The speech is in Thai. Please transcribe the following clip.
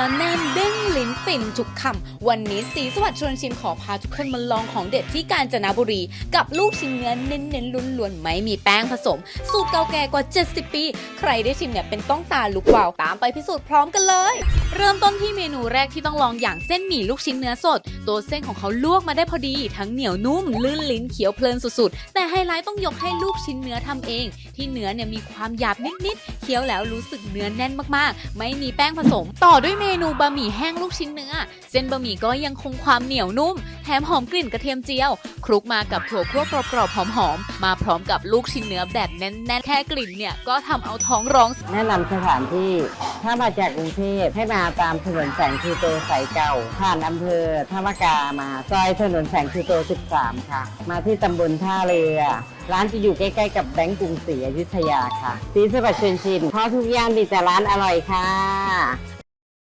อแน่นเด้งลิ้นฟินทุกคำ วันนี้สีสวัสดิ์ชวนชิมขอพาทุกคนมาลองของเด็ดที่กาญจนบุรี กับลูกชิ้นเนื้อเน้นๆล้วนๆ ไม่มีแป้งผสม สูตรเก่าแก่กว่า 70 ปี ใครได้ชิมเนี่ยเป็นต้องตาลุกวาว ตามไปพิสูจน์พร้อมกันเลย เริ่มต้นที่เมนูแรกที่ต้องลองอย่างเส้นหมี่ลูกชิ้นเนื้อสด ตัวเส้นของเขาลวกมาได้พอดี ทั้งเหนียวนุ่มลื่นลิ้นเขียวเพลินสุดๆ แต่ไฮไลท์ต้องยกให้ลูกชิ้นเนื้อทำเอง ที่เนื้อเนี่ยมีความหยาบนิดๆเคี้ยวแล้วรู้สึกเนื้อแน่นมากๆ ไม่มีแป้งผสม ต่อด้วยเมนูบะหมี่แห้งลูกชิ้นเนื้อ เส้นบะหมี่ก็ยังคงความเหนียวนุ่ม แถมหอมกลิ่นกระเทียมเจียว คลุกมากับถั่วคั่วกรอบๆหอมๆ มาพร้อมกับลูกชิ้นเนื้อแบบแน่นๆ แค่กลิ่นเนี่ยก็ทำเอาท้องร้อง แนะนำสถานที่ ถ้ามาจากกรุงเทพให้มาตามถนนแสงชูโตสายเก่า ผ่านอำเภอท่ามกามา ซอยถนนแสงชูโต 13 ค่ะ มาที่ตำบลท่าเรือ ร้านจะอยู่ใกล้ๆกับแบงก์กรุงศรีอยุธยาค่ะสีสวัสดิ์เชินชิมเพราะทุกอย่างมีแต่ร้านอร่อยค่ะ